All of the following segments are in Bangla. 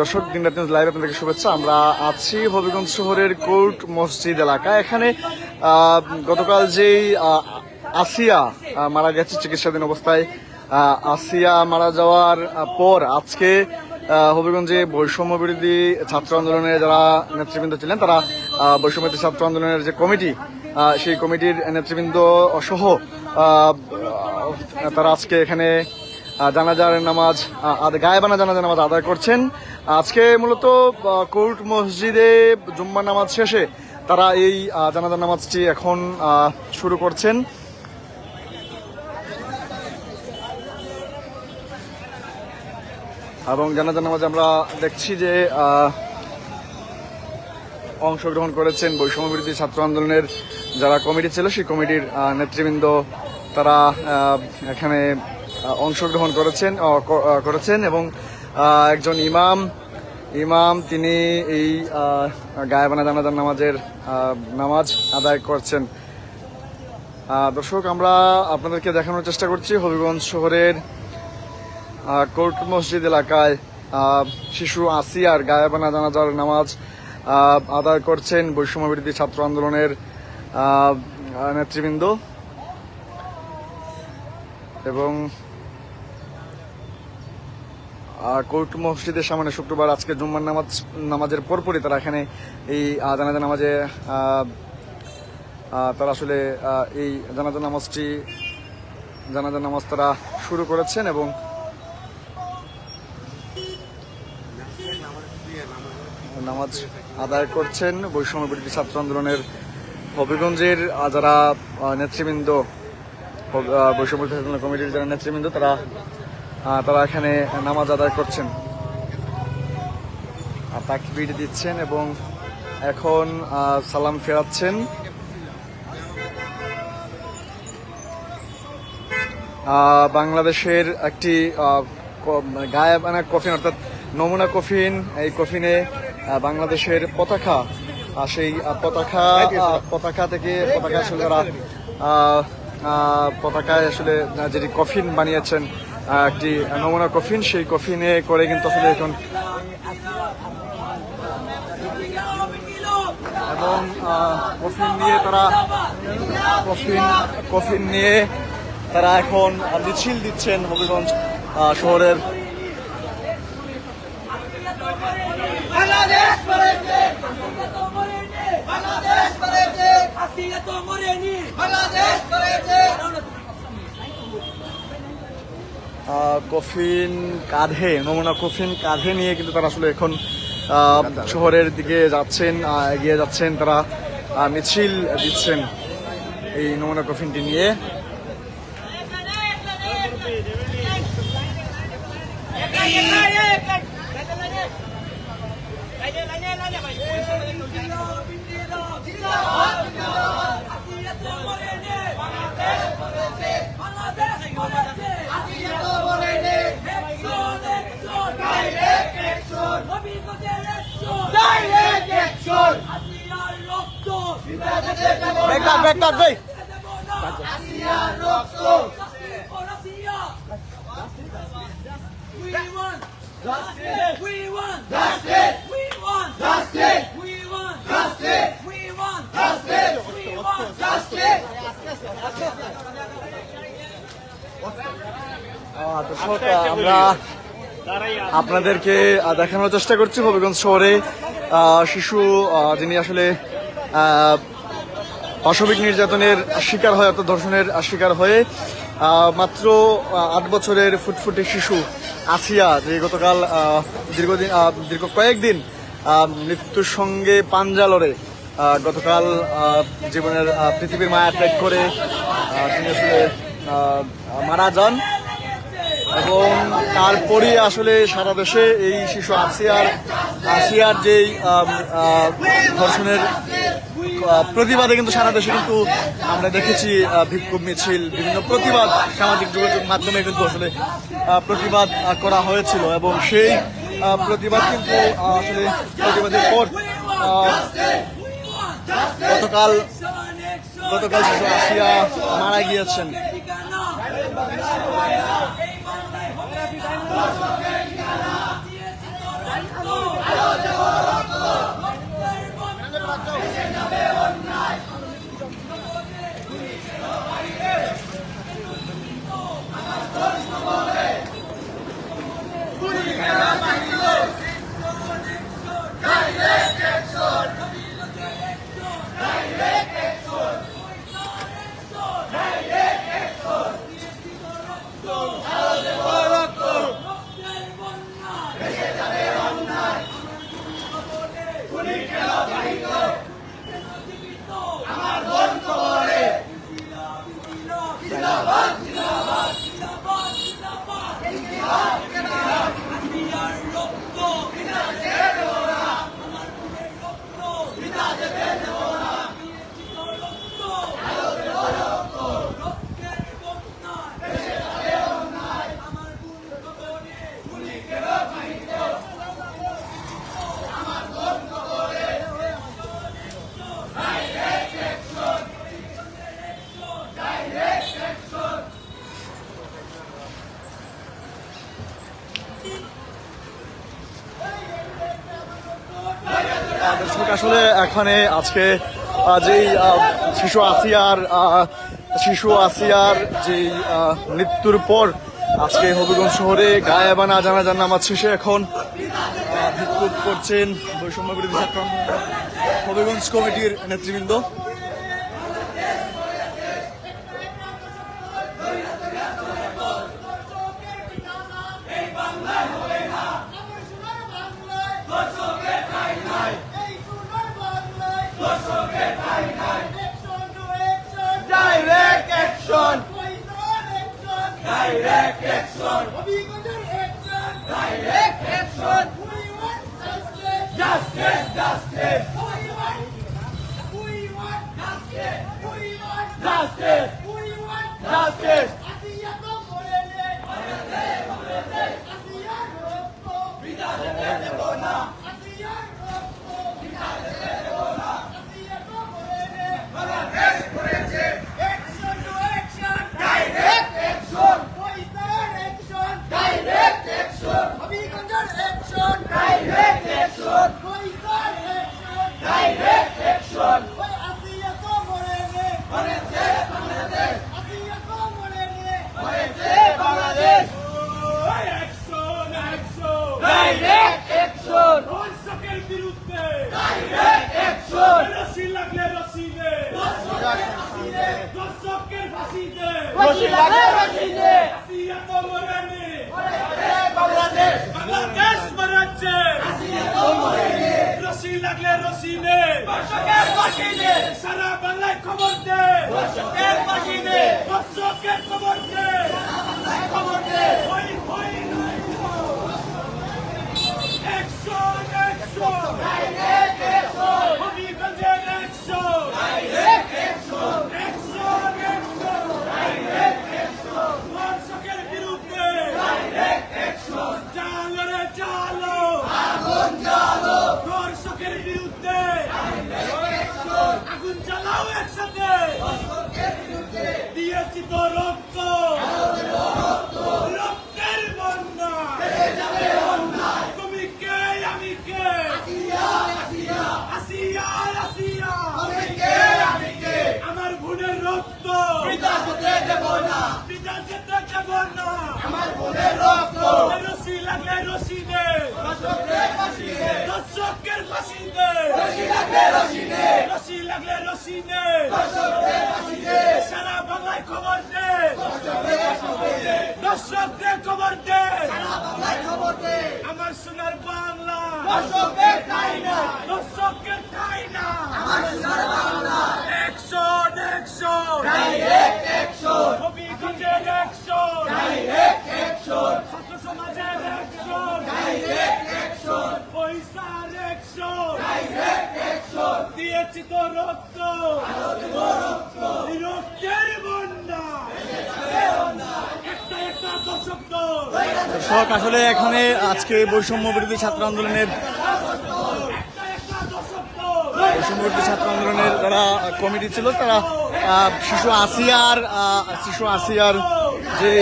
দর্শক, দিন রাত লাইভ আপনাদেরকে শুভেচ্ছা। আমরা আছি হবিগঞ্জ শহরের কোর্ট মসজিদ এলাকা এখানে গতকাল যেই আসিয়া মারা গেছে চিকিৎসাধীন অবস্থায় আসিয়া মারা যাওয়ার পর আজকে হবিগঞ্জে বৈষম্য বিরোধী ছাত্র আন্দোলনের যারা নেতৃবৃন্দ ছিলেন, তারা বৈষম্য ছাত্র আন্দোলনের যে কমিটি সেই কমিটির নেতৃবৃন্দ সহ তারা আজকে এখানে জানাজার নামাজ গায়েবানা জানাজার নামাজ আদায় করছেন। আজকে মূলত কোর্ট মসজিদে জুম্মা নামাজ শেষে তারা এই জানাজার নামাজটি এখন শুরু করছেন। এবং জানাজার নামাজে আমরা দেখছি যে অংশগ্রহণ করেছেন বৈষম্য বিরোধী ছাত্র আন্দোলনের যারা কমিটি ছিল, সেই কমিটির নেতৃবৃন্দ তারা এখানে অংশগ্রহণ করেছেন করেছেন এবং একজন ইমাম ইমাম তিনি এই গায়েবানা জানাজার নামাজের নামাজ আদায় করছেন। দর্শক, আমরা আপনাদেরকে দেখানোর চেষ্টা করছি হবিগঞ্জ শহরের কোর্ট মসজিদ এলাকায় শিশু আসিয়ার গায়েবানা জানাজার নামাজ আদায় করছেন বৈষম্য বিরোধী ছাত্র আন্দোলনের নেতৃবৃন্দ। এবং কোর্ট মসজিদের সামনে শুক্রবার আজকে জুম্মার নামাজ, নামাজের পরপরই তারা এখানে এই জানাজা নামাজে তারা আসলে এই জানাজা নামাজটি, জানাজা নামাজ তারা শুরু করেছেন এবং নামাজ আদায় করছেন। বৈষম্য বিরোধী ছাত্র আন্দোলনের হবিগঞ্জের যারা নেতৃবৃন্দ বৈষম্য কমিটির যারা নেতৃবৃন্দ, তারা তারা এখানে নামাজ আদায় করছেন। তাকবীর দিচ্ছেন এবং এখন সালাম ফেরাচ্ছেন। বাংলাদেশের একটি ক- গায়েবানা কফিন অর্থাৎ নমুনা কফিন এই কফিনে বাংলাদেশের পতাকা সেই পতাকা পতাকা থেকে পতাকা আসলে আহ, পতাকায় আসলে যেটি কফিন বানিয়েছেন একটি নমুনা কফিন সেই কফিনে করে কিন্তু আসলে এখন এবং কফিন নিয়ে তারা কফিন কফিন নিয়ে তারা এখন মিছিল দিচ্ছেন হবিগঞ্জ শহরের বাংলাদেশ করেছে বাংলাদেশ করেছে হাসিনা তো মরেনি বাংলাদেশ করেছে আহ, কফিন কাঁধে, নমুনা কফিন কাঁধে নিয়ে কিন্তু তারা আসলে এখন শহরের দিকে যাচ্ছেন এগিয়ে যাচ্ছেন। তারা মিছিল দিচ্ছেন এই নমুনা কফিনটি নিয়ে। Back up, back up, back. We won. We won. দর্শক আমরা আপনাদেরকে দেখানোর চেষ্টা করছি হবিগঞ্জ শহরে। শিশু যিনি আসলে পাশবিক নির্যাতনের শিকার হয় অর্থাৎ ধর্ষণের শিকার হয়ে মাত্র আট বছরের ফুটফুটে শিশু আসিয়া যে গতকাল দীর্ঘদিন দীর্ঘ কয়েকদিন আহ, মৃত্যুর সঙ্গে পাঞ্জা লড়ে গতকাল জীবনের পৃথিবীর মায়া ত্যাগ করে তিনি আসলে মারা যান। এবং তারপরই আসলে সারা দেশে এই শিশু আসিয়ার আসিয়ার যেই ধর্ষণের প্রতিবাদে কিন্তু সারা দেশে কিন্তু আমরা দেখেছি বিক্ষোভ মিছিল, বিভিন্ন প্রতিবাদ, সামাজিক যোগাযোগ মাধ্যমে কিন্তু আসলে প্রতিবাদ করা হয়েছিল এবং সেই প্রতিবাদ কিন্তু আসলে প্রতিবাদের পর গতকাল গতকাল শিশু আসিয়া মারা গিয়েছেন। আসলে এখানে আজকে যেই শিশু আসিয়ার শিশু আসিয়ার যেই মৃত্যুর পর আজকে হবিগঞ্জ শহরে গায়ে গায়েবানা জানা নামাজ শেষে এখন বিক্ষোভ করছেন বৈষম্য বিরোধী ছাত্র হবিগঞ্জ কমিটির নেতৃবৃন্দ। Direct action! Direct action! Direct action! Justice! Justice! Justice! Justice! Action to action! Direct action! Direct action! Direct action! Direct action! Bangladesh direct action দর্শকের বিরুদ্ধে ডাইরেক্ট অ্যাকশন রশি লাগলে রশিদে দর্শকের ফাঁসিতে রশি লাগে রশিদে আসিয়া তো মরেনি বাংলাদেশ বাংলাদেশ মরাচ্ছে রশিদে দর্শকের ফাঁসিদে সারা বাংলায় খবর দে। দর্শকের ফাঁসিদে দর্শকের খবর দে। খবর দে। হই হই নাই একশন একশন ডাইরেক্ট অ্যাকশন হবিগঞ্জের action direct action action action দর্শকের বিরুদ্ধে ডাইরেক্ট অ্যাকশন চালো রে চালো আগুন জ্বালো দর্শকের বিরুদ্ধে আগুন জ্বালাও একসাথে। দিয়েছি তো রক্ত রক্তের বন্যা তুমি কে আমি কে আসিয়া আসিয়া কে আমি কে আমার বোনের রক্ত পিতা হতে দেব না পিতা যেতে দেব না আমার বোনের রক্ত রশি লাগলে রশি দে দর্শকের ফাঁসিদে দর্শকের ফাঁসি দে রশি লাগে রশিদে রশি লাগলে রশি দে দর্শকের ফাঁসিদে সারা বাংলায় খবর দে দর্শকের ফাঁসিদে দর্শকদের খবর দে সারা বাংলায় খবর দে আমার সোনার বাংলা দর্শকের ঠাই না দর্শকের ঠাই না আমার সোনার Bangla action action direct action হবিগঞ্জের একশন ডাইরেক্ট অ্যাকশন ছাত্র সমাজের একশন ডাইরেক্ট অ্যাকশন পয়সার একশন ডাইরেক্ট অ্যাকশন দিয়েছি তো রক্ত এই রক্তের বন্যা একটা একটা দর্শক দল দর্শক আসলে এখানে আজকে বৈষম্য বিরোধী ছাত্র আন্দোলনের একটা একটা দর্শক দল বৈষম্য বিরোধী ছাত্র আন্দোলনের যারা কমিটি ছিল তারা শিশু আসিয়ার শিশু আসিয়ার যে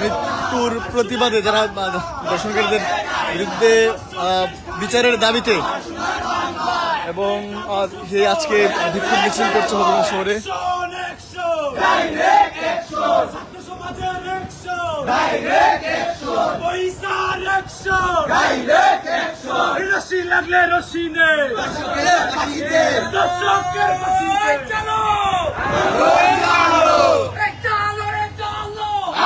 মৃত্যুর প্রতিবাদে যারা দর্শনকারীদের বিরুদ্ধে বিচারের দাবিতে এবং সেই আজকে বিক্ষোভ মিছিল করছে হবিগঞ্জ শহরে। ডাইরেক্ট একশন ডাইরেক্ট অ্যাকশন রশি লাগলে রশি নে দর্শকের। চলো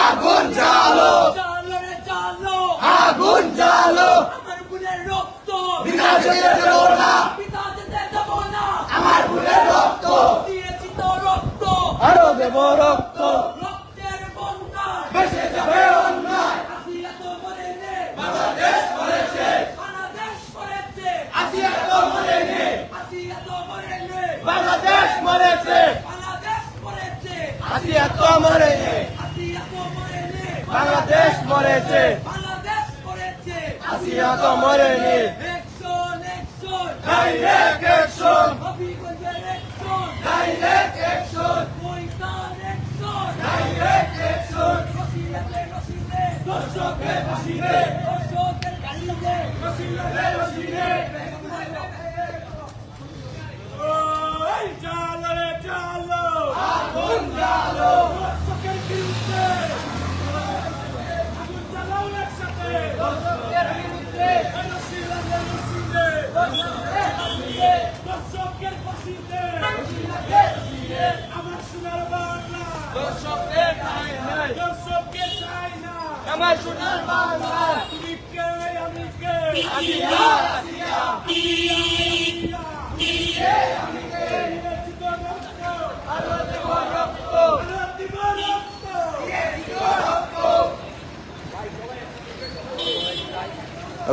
আগুন জ্বালো আগুন জ্বালো পিতা যেতে দেব না আমার বোনের রক্ত আরও দেব রক্ত বেঁচে যাবে অন্যায় বাংলাদেশ করেছে আসিয়া তো মরেনি বাংলাদেশ মরেছে আসিয়া তো মরেনি বাংলাদেশ মরেছে। আসিয়া তো মরেনি ডাইরেক্ট অ্যাকশন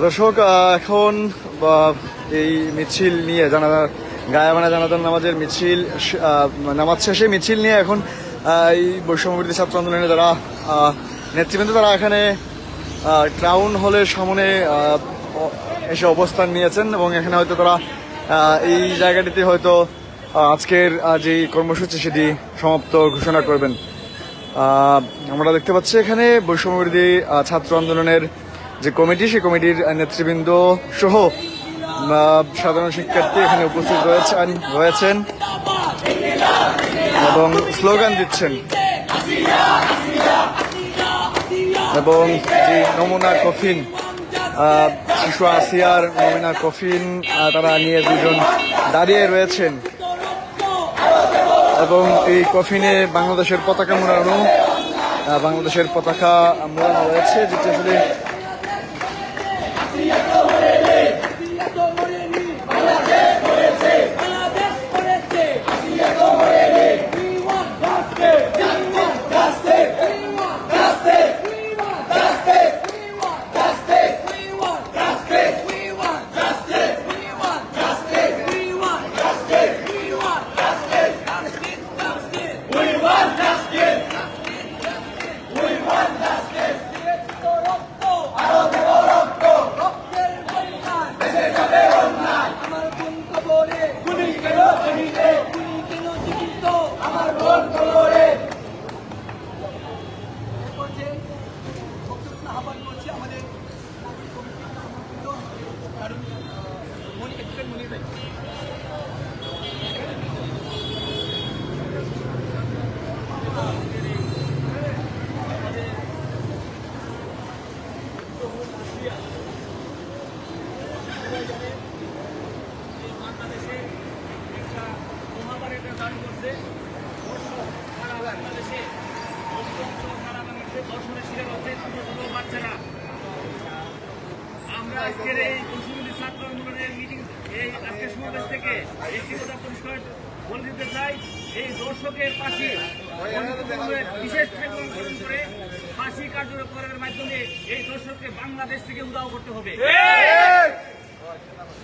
দর্শক এখন এই মিছিল নিয়ে জানা, গায়াবানা জানাজান নামাজের মিছিল নামাজ শেষে মিছিল নিয়ে এখন এই বৈষম্যবিরোধী ছাত্র আন্দোলনে যারা নেতৃবৃন্দ, তারা এখানে টাউন হলের সামনে এসে অবস্থান নিয়েছেন এবং এখানে হয়তো তারা এই জায়গাটিতে হয়তো আজকের যে কর্মসূচি সেটি সমাপ্ত ঘোষণা করবেন। আমরা দেখতে পাচ্ছি এখানে বৈষম্যবিরোধী ছাত্র আন্দোলনের যে কমিটি, সেই কমিটির নেতৃবৃন্দ সহ সাধারণ শিক্ষার্থী এখানে উপস্থিত রয়েছেন রয়েছেন এবং স্লোগান দিচ্ছেন। এবং যে নমুনা কফিন শিশু আসিয়ার মমিনা কফিন তারা নিয়ে দুজন দাঁড়িয়ে রয়েছেন। এবং এই কফিনে বাংলাদেশের পতাকা মোড়ানো বাংলাদেশের পতাকা মোড়ানো রয়েছে, যেটি আসলে আমার বোন কবরে গুলি কেন করিলে গুলি কেন জীবিত আমার বোন কবরে বক্তব্য আহ্বান করছি আমাদের মনি একটু মনি ভাই আমরা আজকের এই কৌশলী ছাত্র আন্দোলনের মিটিং এই আজকের থেকে একটি কথা পরিষ্কার বলে দিতে চাই। এই দর্শকের পাশে বিশেষ করে ফাঁসি কার্যকরের মাধ্যমে এই দর্শককে বাংলাদেশ থেকে উদাও করতে হবে।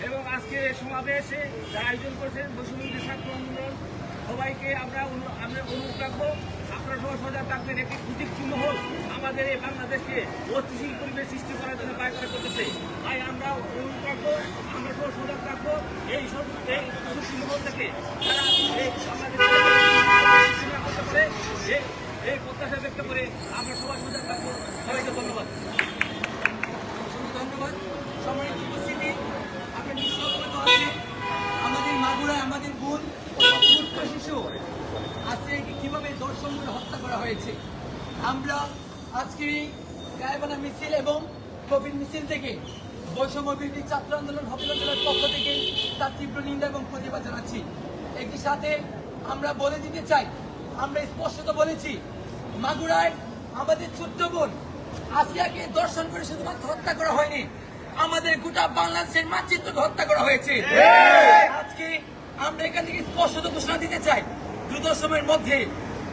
এবং আজকে এই সমাবেশে যারা আয়োজন করেছেন বৈষম্য ছাত্র আন্দোলন, সবাইকে আমরা আমরা অনুরোধ রাখব। আপনারা সবাই সজাগ থাকবেন। একটি সুযোগ চিহ্ন হোক আমাদের এই বাংলাদেশকে অস্থিতিশীল পরিবেশ সৃষ্টি করার জন্য পায়খানা করা করতেছে তাই আমরা অনুরোধ রাখব, আমরা সব সজাগ রাখব এই সব, এই চিহ্ন থেকে তারা এই আমাদের এই প্রত্যাশা ব্যক্ত করে আমরা সবাই সজাগ থাকব সবাইকে ধন্যবাদ ধন্যবাদ সম্মানিত উপস্থিতি আপনার নিঃসঙ্গত আছে আমাদের মাগুরায় আমাদের বোন ছোট্ট শিশু আজকে কীভাবে দর্শন করে হত্যা করা হয়েছে আমরা আজকে এই গায়েবানা মিছিল এবং কবির মিছিল থেকে বৈষম্য বিরোধী ছাত্র আন্দোলন হবিগঞ্জ জেলার পক্ষ থেকে তার তীব্র নিন্দা এবং প্রতিবাদ জানাচ্ছি। একই সাথে আমরা বলে দিতে চাই, আমরা স্পষ্টত বলেছি, মাগুরায় আমাদের ছোট্ট বোন আসিয়াকে দর্শন করে শুধুমাত্র হত্যা করা হয়নি, আমাদের গোটা বাংলাদেশের মানচিত্রকে হত্যা করা হয়েছে। আজকে আমরা এখান থেকে স্পষ্ট ঘোষণা দিতে চাই, দ্রুত সময়ের মধ্যে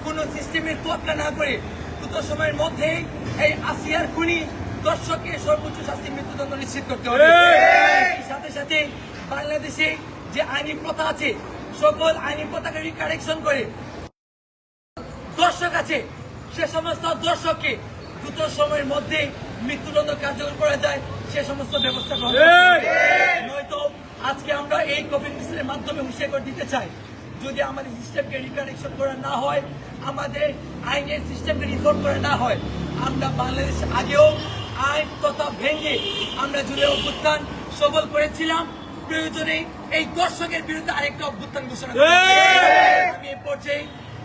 কোন সিস্টেমের তোয়াক্কা না করে দ্রুত সময়ের মধ্যেই এই আসিয়ার খুনি দর্শককে সর্বোচ্চ শাস্তি মৃত্যুদণ্ড নিশ্চিত করতে হবে। সাথে সাথে বাংলাদেশে যে আইনি প্রথা আছে সকল আইনি প্রথাকে রিকারেকশন করে দর্শক আছে সে সমস্ত দর্শককে দ্রুত সময়ের মধ্যে মৃত্যুদণ্ড কার্যকর করা যায় সে সমস্ত ব্যবস্থা করা নয়তো আজকে আমরা এই কোভিড মিছিলের মাধ্যমে হুঁশিয়ার করে দিতে চাই। যদি আমাদের সিস্টেমকে রিকারেকশন করা না হয় আমাদের আইনের সিস্টেমকে রিফর্ম করা না হয় আমরা বাংলাদেশ আগেও আইন তথা ভেঙে আমরা জুড়ে অভ্যুত্থান সফল করেছিলাম। প্রয়োজনে এই দর্শকের বিরুদ্ধে আরেকটা অভ্যুত্থান ঘোষণা। আমি পর্যায়ে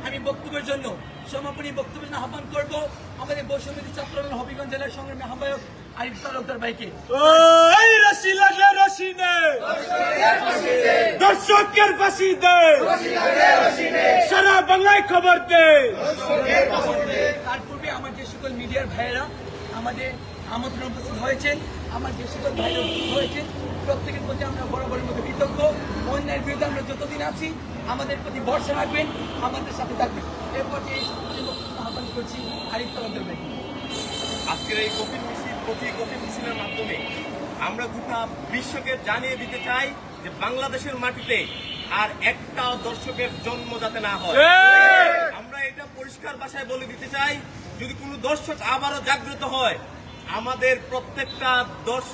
আমি বক্তব্যের জন্য সমাপনী বক্তব্যের জন্য আহ্বান করব। আমাদের বৈষম্যী ছাত্র হবিগঞ্জ জেলার সংগ্রামী আহ্বায়ক আরিফ তালুকদার ভাইকে। নে। দর্শকের ফাঁসি দে। সারা বাংলায় খবর দে। তার পূর্বে আমার যে সকল মিডিয়ার ভাইয়েরা আমাদের আমন্ত্রণ উপস্থিত হয়েছেন। আমার যে সকল ভাইরা ভুল হয়েছে প্রত্যেকের প্রতি আমরা বরাবরের মতো কৃতজ্ঞ। অন্যায়ের বিরুদ্ধে আমরা যতদিন আছি আমাদের প্রতি ভরসা রাখবেন আমাদের সাথে থাকবেন। এরপর আহ্বান করছি আরিফ তালাদের ভাই। আজকের এই কফি মিছিল কফি কফি মিছিলের মাধ্যমে আমরা গোটা বিশ্বকে জানিয়ে দিতে চাই যে বাংলাদেশের মাটিতে আর একটা দর্শকের জন্ম যাতে না হয়। আমরা এটা পরিষ্কার ভাষায় বলে দিতে চাই যদি কোনো দর্শক আবারও জাগ্রত হয় আমাদের প্রত্যেকটা দর্শ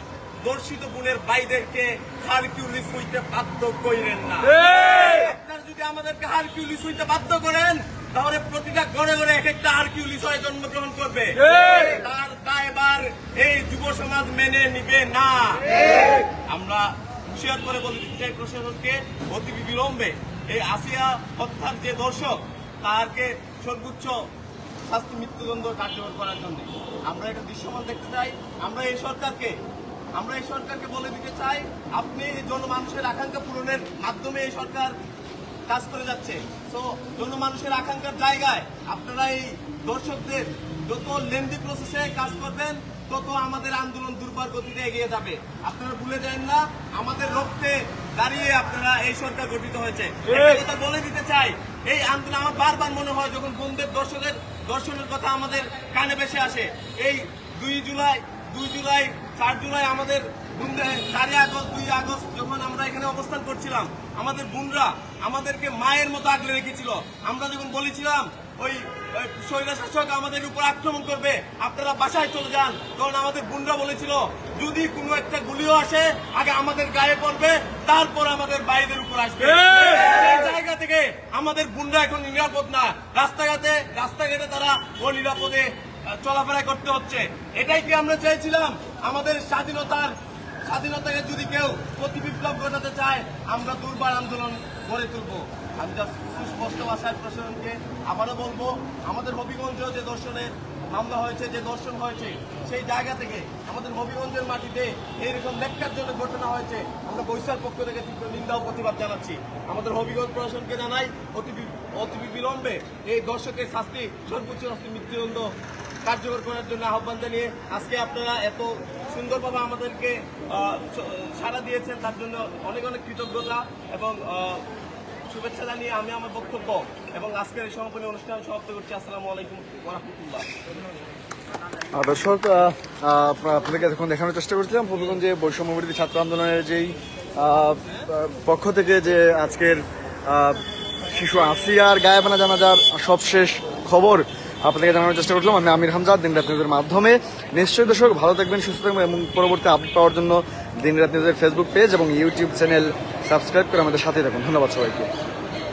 দর্শিত গুণের বাইদেরকে হারকিউলিস হইতে বাধ্য কইরেন না। আপনারা যদি আমাদেরকে হারকিউলিস হইতে বাধ্য করেন তাহলে প্রতিটা ঘরে ঘরে এক একটা হারকিউলিস হয়ে জন্মগ্রহণ করবে। তার দায়বার এই যুব সমাজ মেনে নিবে না। আমরা হুঁশিয়ার করে বলে দিতে চাই প্রশাসনকে অতি বিলম্বে এই আসিয়া হত্যার যে দর্শক তারকে সর্বোচ্চ শাস্তি মৃত্যুদণ্ড কার্যকর করার জন্য। আমরা এটা দৃশ্যমান দেখতে চাই। আমরা এই সরকারকে আমরা এই সরকারকে বলে দিতে চাই আপনি এই জনমানুষের আকাঙ্ক্ষা পূরণের মাধ্যমে এই সরকার কাজ করে যাচ্ছে। তো জনমানুষের আকাঙ্ক্ষার জায়গায় আপনারা এই দর্শকদের যত লেন্দি প্রসেসে কাজ করবেন তত আমাদের আন্দোলন দুর্বার গতিতে এগিয়ে যাবে। আপনারা ভুলে যান না আমাদের রক্তে দাঁড়িয়ে আপনারা এই সরকার গঠিত হয়েছে। কথা বলে দিতে চাই এই আন্দোলন আমার বারবার মনে হয় যখন বন্ধুদের দর্শকের দর্শনের কথা আমাদের কানে বেসে আসে, এই দুই জুলাই দুই জুলাই, চার জুলাই আমাদের চারই আগস্ট, দুই আগস্ট যখন আমরা এখানে অবস্থান করছিলাম, আমাদের বোনরা আমাদেরকে মায়ের মতো আগলে রেখেছিল। আমরা যখন বলেছিলাম ওই ওই স্বৈরা শাসক আমাদের উপর আক্রমণ করবে। আপনারা বাসায় চলে যান। তখন আমাদের বোনরা বলেছিল যদি কোনো একটা গুলিও আসে আগে আমাদের গায়ে পড়বে তারপর আমাদের বাইরের উপর আসবে। জায়গা থেকে আমাদের বোনরা এখন নিরাপদ না। রাস্তাঘাটে রাস্তাঘাটে তারা অনিরাপদে চলাফেরা করতে হচ্ছে। এটাই কি আমরা চাইছিলাম আমাদের স্বাধীনতার স্বাধীনতাকে যদি কেউ প্রতি বিপ্লব ঘটাতে চায় আমরা দুর্বার আন্দোলন গড়ে তুলব। আমি সুস্পষ্ট ভাষায় প্রশাসনকে আবারও বলব, আমাদের হবিগঞ্জ যে দর্শনের মামলা হয়েছে, যে দর্শন হয়েছে, সেই জায়গা থেকে আমাদের হবিগঞ্জের মাটিতে এইরকম লেখার জন্য ঘটনা হয়েছে, আমরা বৈশাখ পক্ষ থেকে তীব্র নিন্দা ও প্রতিবাদ জানাচ্ছি। আমাদের হবিগঞ্জ প্রশাসনকে জানাই অতি অতি বিলম্বে এই দর্শকের শাস্তি, সর্বোচ্চ শাস্তি মৃত্যুদণ্ড কার্যকর করার জন্য আহ্বান জানিয়ে আজকে আপনারা এত সুন্দরভাবে আমাদেরকে সাড়া দিয়েছেন, তার জন্য অনেক অনেক কৃতজ্ঞতা এবং শুভেচ্ছা জানিয়ে আমি আমার বক্তব্য এবং আজকের এই সমাপনী অনুষ্ঠান সমাপ্ত করছি। আসসালামু আলাইকুম রহমতুল্লাহ। দর্শক আপনাদেরকে এখন দেখানোর চেষ্টা করছিলাম হবিগঞ্জে বৈষম্য বিরোধী ছাত্র আন্দোলনের যেই পক্ষ থেকে যে আজকের শিশু আসিয়ার গায়ে গায়েবানা জানাজার সবশেষ খবর আপনাদেরকে জানানোর চেষ্টা করছিলাম। আমি আমির হামজাদ দিন রাত নিউজের মাধ্যমে। নিশ্চয়ই দর্শক, ভালো থাকবেন, সুস্থ থাকবেন এবং পরবর্তী আপডেট পাওয়ার জন্য দিন রাত নিউজের ফেসবুক পেজ এবং ইউটিউব চ্যানেল সাবস্ক্রাইব করে আমাদের সাথে থাকুন। ধন্যবাদ সবাইকে।